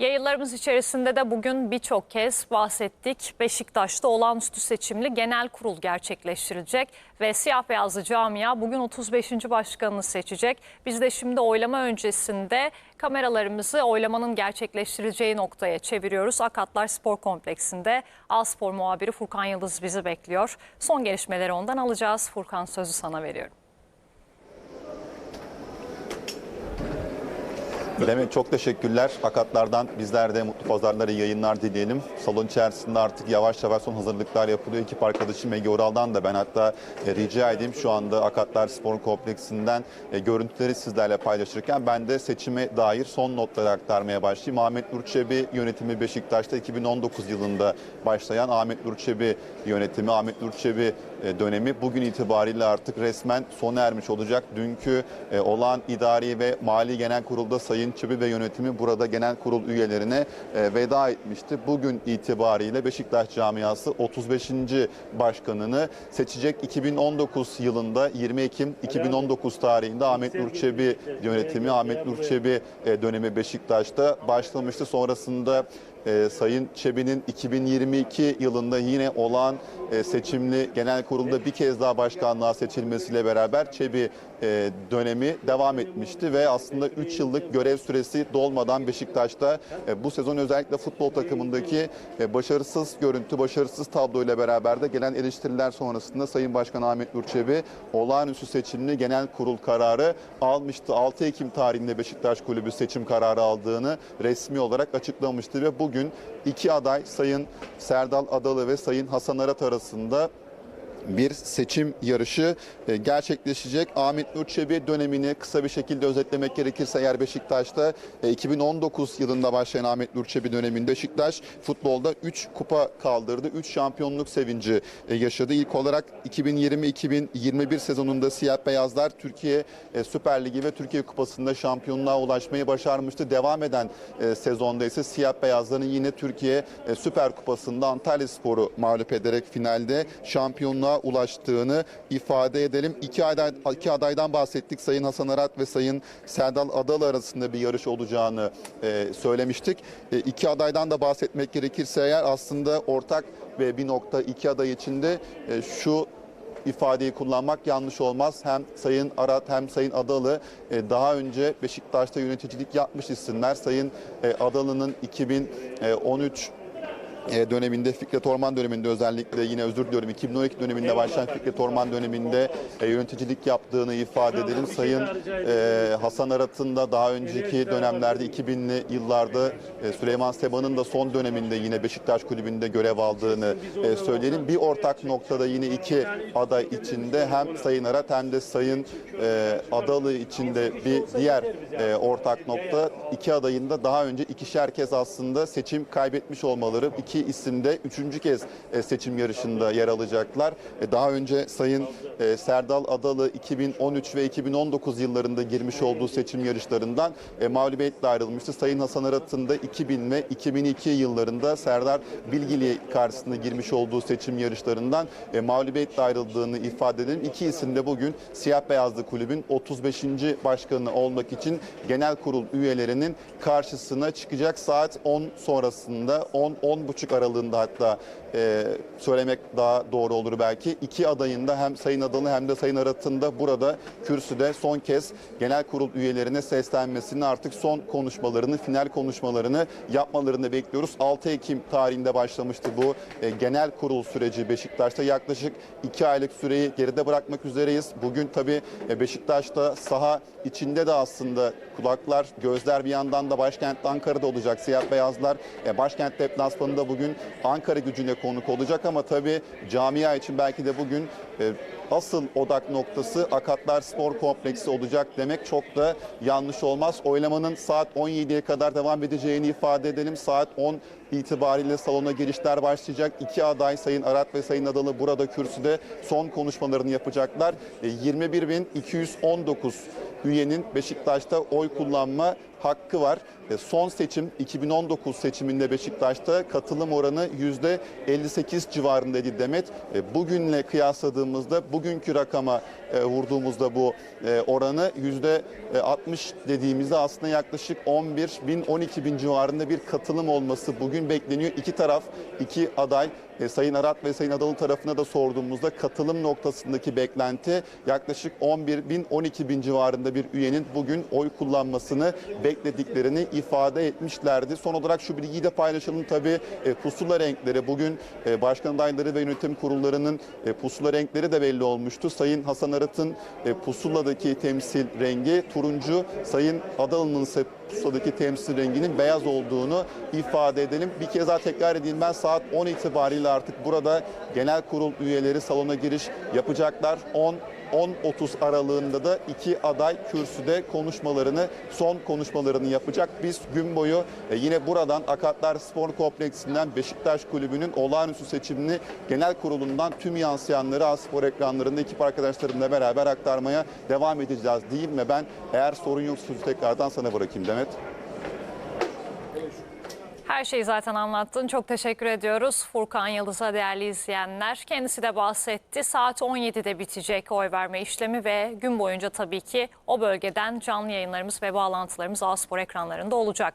Yayınlarımız içerisinde de bugün birçok kez bahsettik. Beşiktaş'ta olağanüstü seçimli genel kurul gerçekleştirilecek ve siyah beyazlı camia bugün 35. başkanını seçecek. Biz de şimdi oylama öncesinde kameralarımızı oylamanın gerçekleştirileceği noktaya çeviriyoruz. Akatlar Spor Kompleksi'nde A Spor muhabiri Furkan Yıldız bizi bekliyor. Son gelişmeleri ondan alacağız. Furkan sözü sana veriyorum. Demet çok teşekkürler. Akatlardan bizler de mutlu pazarları yayınlar dileyelim. Salon içerisinde artık yavaş yavaş son hazırlıklar yapılıyor. Ekip arkadaşım Ege Oral'dan da ben hatta e, rica edeyim şu anda Akatlar Spor Kompleksi'nden e, görüntüleri sizlerle paylaşırken ben de seçime dair son notları aktarmaya başlayayım. Ahmet Nur Çebi yönetimi Beşiktaş'ta 2019 yılında başlayan Ahmet Nur Çebi yönetimi, Ahmet Nur Çebi e, dönemi bugün itibariyle artık resmen sona ermiş olacak. Dünkü olağan idari ve mali genel kurulda Sayın Çebi ve yönetimi burada genel kurul üyelerine e, veda etmişti. Bugün itibariyle Beşiktaş camiası 35. başkanını seçecek. 2019 yılında 20 Ekim 2019 tarihinde Ahmet Nur Çebi yönetimi, Ahmet Nur Çebi e, dönemi Beşiktaş'ta başlamıştı. Sonrasında e, Sayın Çebi'nin 2022 yılında yine olan e, seçimli genel kurulda bir kez daha başkanlığa seçilmesiyle beraber Çebi e, dönemi devam etmişti ve aslında 3 yıllık görev süresi dolmadan Beşiktaş'ta e, bu sezon özellikle futbol takımındaki e, başarısız görüntü, başarısız tabloyla beraber de gelen eleştiriler sonrasında Sayın Başkan Ahmet Nur Çebi olağanüstü seçimli genel kurul kararı almıştı. 6 Ekim tarihinde Beşiktaş Kulübü seçim kararı aldığını resmi olarak açıklamıştı ve bugün iki aday Sayın Serdal Adalı ve Sayın Hasan Arat arasında bir seçim yarışı e, gerçekleşecek. Ahmet Nur Çebi dönemini kısa bir şekilde özetlemek gerekirse eğer Beşiktaş'ta e, 2019 yılında başlayan Ahmet Nur Çebi döneminde Beşiktaş futbolda 3 kupa kaldırdı. 3 şampiyonluk sevinci e, yaşadı. İlk olarak 2020-2021 sezonunda Siyah Beyazlar Türkiye e, Süper Ligi ve Türkiye Kupası'nda şampiyonluğa ulaşmayı başarmıştı. Devam eden e, sezonda ise Siyah Beyazların yine Türkiye e, Süper Kupası'nda Antalya Sporu mağlup ederek finalde şampiyonluğa ulaştığını ifade edelim. İki, aday, iki adaydan bahsettik. Sayın Hasan Arat ve Sayın Serdal Adalı arasında bir yarış olacağını e, söylemiştik. E, iki adaydan da bahsetmek gerekirse eğer aslında ortak ve bir nokta iki aday içinde e, şu ifadeyi kullanmak yanlış olmaz. Hem Sayın Arat hem Sayın Adalı e, daha önce Beşiktaş'ta yöneticilik yapmış isimler. Sayın e, Adalı'nın 2013 e, döneminde Fikret Orman döneminde özellikle yine özür diliyorum 2012 döneminde başlayan Fikret Orman döneminde e, yöneticilik yaptığını ifade edelim. Sayın e, Hasan Arat'ın da daha önceki dönemlerde 2000'li yıllarda e, Süleyman Seba'nın da son döneminde yine Beşiktaş Kulübü'nde görev aldığını e, söyleyelim. Bir ortak noktada yine iki aday içinde hem Sayın Arat hem de Sayın e, Adalı içinde bir diğer e, ortak nokta iki adayın da daha önce ikişer kez aslında seçim kaybetmiş olmaları iki isim de üçüncü kez e, seçim yarışında yer alacaklar. E, Daha önce Sayın e, Serdal Adalı 2013 ve 2019 yıllarında girmiş olduğu seçim yarışlarından mağlubiyetle ayrılmıştı. Sayın Hasan Arat'ın da 2000 ve 2002 yıllarında Serdar Bilgili karşısında girmiş olduğu seçim yarışlarından mağlubiyetle ayrıldığını ifade edelim. İki isim de bugün Siyah Beyazlı Kulübün 35. başkanı olmak için genel kurul üyelerinin karşısına çıkacak saat 10 sonrasında 10-10.30 aralığında hatta e, söylemek daha doğru olur belki. İki adayın da hem Sayın Adalı hem de Sayın Arat'ın da burada kürsüde son kez genel kurul üyelerine seslenmesini artık son konuşmalarını, final konuşmalarını yapmalarını bekliyoruz. 6 Ekim tarihinde başlamıştı bu e, genel kurul süreci Beşiktaş'ta. Yaklaşık iki aylık süreyi geride bırakmak üzereyiz. Bugün tabii e, Beşiktaş'ta saha içinde de aslında kulaklar, gözler bir yandan da başkentte Ankara'da olacak. Siyah beyazlar e, başkent deplasmanında bugün Ankara gücüne konuk olacak ama tabii camia için belki de bugün e, asıl odak noktası Akatlar Spor Kompleksi olacak demek çok da yanlış olmaz. Oylamanın saat 17'ye kadar devam edeceğini ifade edelim. Saat 10 itibariyle salona girişler başlayacak. İki aday Sayın Arat ve Sayın Adalı burada kürsüde son konuşmalarını yapacaklar. E, 21.219 üyenin Beşiktaş'ta oy kullanma hakkı var. E, Son seçim 2019 seçiminde Beşiktaş'ta katılım oranı %58 civarındaydı Demet. E, Bugünle kıyasladığımızda bugünkü rakama e, vurduğumuzda bu oranı %60 dediğimizde aslında yaklaşık 11 bin 12 bin civarında bir katılım olması bugün bekleniyor. İki taraf, iki aday e, Sayın Arat ve Sayın Adalı tarafına da sorduğumuzda katılım noktasındaki beklenti yaklaşık 11 bin 12 bin civarında bir üyenin bugün oy kullanmasını beklediklerini ifade etmişlerdi. Son olarak şu bilgiyi de paylaşalım tabii e, pusula renkleri bugün e, başkan adayları ve yönetim kurullarının e, pusula renkleri de belli olmuştu. Sayın Hasan Arat'ın e, pusuladaki temsil rengi turuncu, Sayın Adalı'nın ise pusuladaki temsil renginin beyaz olduğunu ifade edelim. Bir kez daha tekrar edeyim ben saat 10 itibariyle artık burada genel kurul üyeleri salona giriş yapacaklar. 10 10.30 aralığında da iki aday kürsüde konuşmalarını, son konuşmalarını yapacak. Biz gün boyu e, yine buradan Akatlar Spor Kompleksi'nden Beşiktaş Kulübü'nün olağanüstü seçimini genel kurulundan tüm yansıyanları A-Spor ekranlarında ekip arkadaşlarımla beraber aktarmaya devam edeceğiz diyeyim ve ben eğer sorun yoksa sözü tekrardan sana bırakayım Demet. Her şeyi zaten anlattın. Çok teşekkür ediyoruz Furkan Yıldız'a değerli izleyenler. Kendisi de bahsetti. Saat 17'de bitecek oy verme işlemi ve gün boyunca tabii ki o bölgeden canlı yayınlarımız ve bağlantılarımız A-Spor ekranlarında olacak.